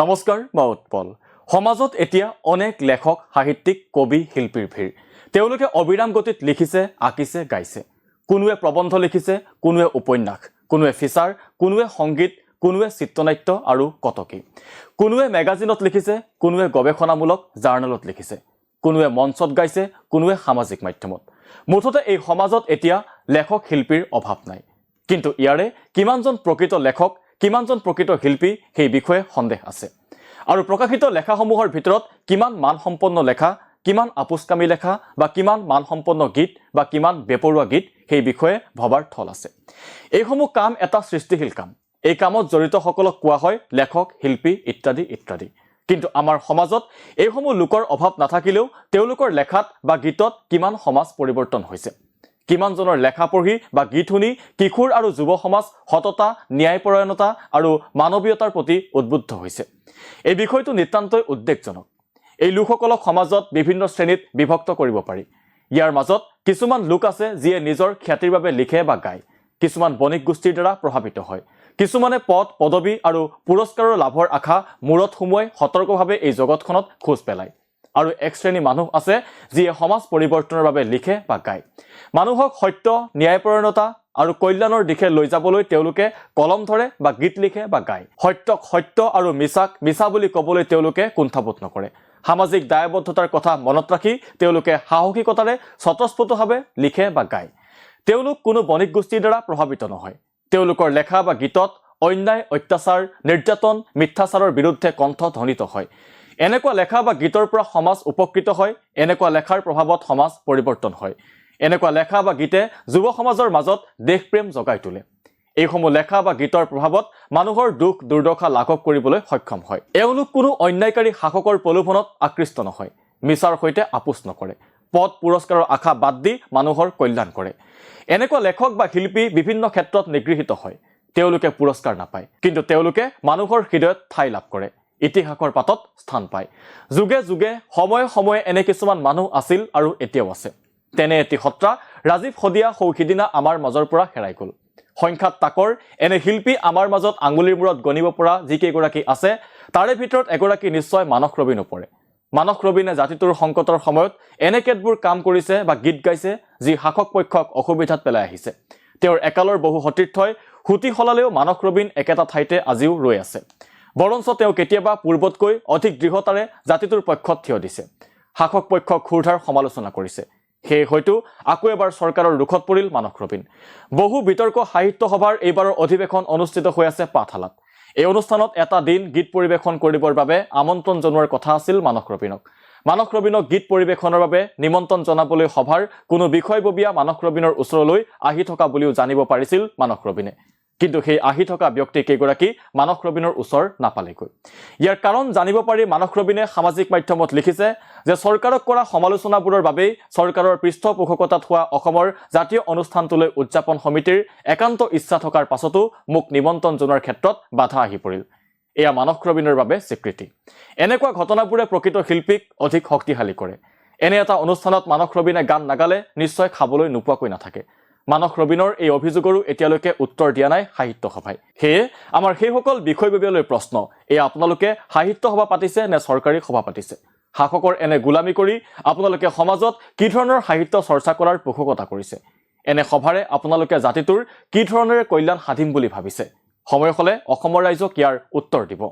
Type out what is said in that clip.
নমস্কাৰ মই উৎপল। সমাজত এতিয়া অনেক লেখক সাহিত্যিক কবি শিল্পীৰ ভিৰ। তেওঁলোকে অবিৰাম গতিত লিখিছে আঁকিছে গাইছে। কোনোৱে প্ৰবন্ধ লিখিছে কোনোৱে উপন্যাস কোনোৱে ফিচাৰ কোনোৱে সংগীত কোনোৱে চিত্ৰনাট্য আৰু কটকী। কোনোৱে মেগাজিনত লিখিছে কোনোৱে গৱেষণামূলক জাৰ্নেলত লিখিছে। কোনোৱে মঞ্চত গাইছে কোনোৱে সামাজিক মাধ্যমত। মুঠতে এই সমাজত এতিয়া লেখক শিল্পীৰ অভাৱ নাই। কিন্তু ইয়াৰে কিমানজন প্ৰকৃত লেখক কিমানজন প্ৰকৃত শিল্পী সেই বিষয়ে সন্দেহ আছে। আৰু প্ৰকাশিত লেখাসমূহৰ ভিতৰত কিমান মানসম্পন্ন লেখা কিমান আপোচকামী লেখা বা কিমান মানসম্পন্ন গীত বা কিমান বেপৰুৱা গীত সেই বিষয়ে ভবাৰ থল আছে। এইসমূহ কাম এটা সৃষ্টিশীল কাম। এই কামত জড়িতসকলক কোৱা হয় লেখক শিল্পী ইত্যাদি ইত্যাদি। কিন্তু আমাৰ সমাজত এইসমূহ লোকৰ অভাৱ নাথাকিলেও তেওঁলোকৰ লেখাত বা গীতত কিমান সমাজ পৰিৱৰ্তন হৈছে। কিমানজনৰ লেখা পঢ়ি বা গীত শুনি কিশোৰ আৰু যুৱ সমাজ সততা ন্যায়পৰায়ণতা আৰু মানৱীয়তাৰ প্ৰতি উদ্বুদ্ধ হৈছে। এই বিষয়টো নিতান্তই উদ্বেগজনক। এই লোকসকলক সমাজত বিভিন্ন শ্ৰেণীত বিভক্ত কৰিব পাৰি। ইয়াৰ মাজত কিছুমান লোক আছে যিয়ে নিজৰ খ্যাতিৰ বাবে লিখে বা গায়। কিছুমান বণিক গোষ্ঠীৰ দ্বাৰা প্ৰভাৱিত হয়। কিছুমানে পদ পদবী আৰু পুৰস্কাৰৰ লাভৰ আশা মূৰত সুমুৱাই সতৰ্কভাৱে এই জগতখনত খোজ পেলায়। আৰু এক শ্ৰেণী মানুহ আছে, যিয়ে সমাজ পৰিৱৰ্তনৰ বাবে লিখে বা গায়। মানুহক সত্য, ন্যায়পৰায়ণতা আৰু কল্যাণৰ দিশে লৈ যাবলৈ তেওঁলোকে কলম ধৰে বা গীত লিখে বা গায়। সত্যক সত্য আৰু মিছাক মিছা বুলি ক'বলৈ তেওঁলোকে কুণ্ঠাবোধ নকৰে। সামাজিক দায়বদ্ধতাৰ কথা মনত ৰাখি তেওঁলোকে সাহসিকতাৰে স্বতঃস্ফূৰ্তভাৱে লিখে বা গায়। তেওঁলোক কোনো বণিক গোষ্ঠীৰ দ্বাৰা প্ৰভাৱিত নহয়। তেওঁলোকৰ লেখা বা গীতত অন্যায়, অত্যাচাৰ, নিৰ্যাতন, মিথ্যাচাৰৰ বিৰুদ্ধে কণ্ঠ ধ্বনিত হয়। এনেকুৱা লেখা বা গীতৰ পৰা সমাজ উপকৃত হয় এনেকুৱা লেখাৰ প্ৰভাৱত সমাজ পৰিৱৰ্তন হয়। এনেকুৱা লেখা বা গীতে যুৱ সমাজৰ মাজত দেশপ্ৰেম জগাই তোলে। এইসমূহ লেখা বা গীতৰ প্ৰভাৱত মানুহৰ দুখ দুৰ্দশা লাঘৱ কৰিবলৈ সক্ষম হয়। এওঁলোক কোনো অন্যায়কাৰী শাসকৰ প্ৰলোভনত আকৃষ্ট নহয় মিছাৰ সৈতে আপোচ নকৰে। পদ পুৰস্কাৰৰ আশা বাদ দি মানুহৰ কল্যাণ কৰে। এনেকুৱা লেখক বা শিল্পী বিভিন্ন ক্ষেত্ৰত নিগৃহীত হয়। তেওঁলোকে পুৰস্কাৰ নাপায় কিন্তু তেওঁলোকে মানুহৰ হৃদয়ত ঠাই লাভ কৰে। ইতিহাসৰ পাতত স্থান পায়। যুগে যুগে, সময়ে সময়ে এনে কিছুমান মানুহ আছিল আৰু এতিয়াও আছে। তেনে এটি সত্ৰা ৰাজীৱ শদিয়া সৌসিদিনা আমাৰ মাজৰ পৰা হেৰাই গ'ল। সংখ্যাত তাকৰ এনে শিল্পী আমাৰ মাজত আঙুলিৰ মূৰত গণিব পৰা যিকেইগৰাকী আছে, তাৰে ভিতৰত এগৰাকী নিশ্চয় মানস ৰবীনো পৰে মানস ৰবীনে জাতিটোৰ সংকটৰ সময়ত এনে কেতবোৰ কাম কৰিছে বা গীত গাইছে যি শাসক পক্ষক অসুবিধাত পেলাই আহিছে। তেওঁৰ একালৰ বহু সতীৰ্থই সুতি সলালেও মানস ৰবীন একেটা ঠাইতে আজিও ৰৈ আছে। বৰঞ্চ তেওঁ কেতিয়াবা পূৰ্বতকৈ অধিক দৃঢ়তাৰে জাতিটোৰ পক্ষত থিয় দিছে। শাসক পক্ষক ক্ষুৰধাৰ সমালোচনা কৰিছে। সেয়ে হয়তো আকৌ এবাৰ চৰকাৰৰ ৰুখত পৰিল মানস ৰবীন। বহু বিতৰ্ক সাহিত্য সভাৰ এইবাৰৰ অধিৱেশন অনুষ্ঠিত হৈ আছে পাঠশালাত। এই অনুষ্ঠানত এটা দিন গীত পৰিৱেশন কৰিবৰ বাবে আমন্ত্ৰণ জনোৱাৰ কথা আছিল মানস ৰবীনক। মানস ৰবীনক গীত পৰিৱেশনৰ বাবে নিমন্ত্ৰণ জনাবলৈ সভাৰ কোনো বিষয়ববীয়া মানস ৰবীনৰ ওচৰলৈ আহি থকা বুলিও জানিব পাৰিছিল মানস ৰবীনে। কিন্তু সেই আহি থকা ব্যক্তি কেইগৰাকী মানস ৰবীনৰ ওচৰ নাপালেগৈ। ইয়াৰ কাৰণ জানিব পাৰি মানস ৰবীনে সামাজিক মাধ্যমত লিখিছে যে চৰকাৰক কৰা সমালোচনাবোৰৰ বাবেই চৰকাৰৰ পৃষ্ঠপোষকতাত হোৱা অসমৰ জাতীয় অনুষ্ঠানটোলৈ উদযাপন সমিতিৰ একান্ত ইচ্ছা থকাৰ পাছতো মোক নিমন্ত্ৰণ জনোৱাৰ ক্ষেত্ৰত বাধা আহি পৰিল। এয়া মানস ৰবীনৰ বাবে স্বীকৃতি। এনেকুৱা ঘটনাবোৰে প্ৰকৃত শিল্পীক অধিক শক্তিশালী কৰে। এনে এটা অনুষ্ঠানত মানস ৰবীনে গান নাগালে নিশ্চয় খাবলৈ নোপোৱাকৈ নাথাকে। মানস ৰবীনৰ এই অভিযোগৰো এতিয়ালৈকে উত্তৰ দিয়া নাই সাহিত্য সভাই সেয়ে আমাৰ সেইসকল বিষয়ববীয়ালৈ প্ৰশ্ন এয়া আপোনালোকে সাহিত্য সভা পাতিছে নে চৰকাৰী সভা পাতিছে? শাসকৰ এনে গোলামী কৰি আপোনালোকে সমাজত কি ধৰণৰ সাহিত্য চৰ্চা কৰাৰ পোষকতা কৰিছে? এনে সভাৰে আপোনালোকে জাতিটোৰ কি ধৰণেৰে কল্যাণ সাধিম বুলি ভাবিছে? সময় হ'লে অসমৰ ৰাইজক ইয়াৰ উত্তৰ দিব।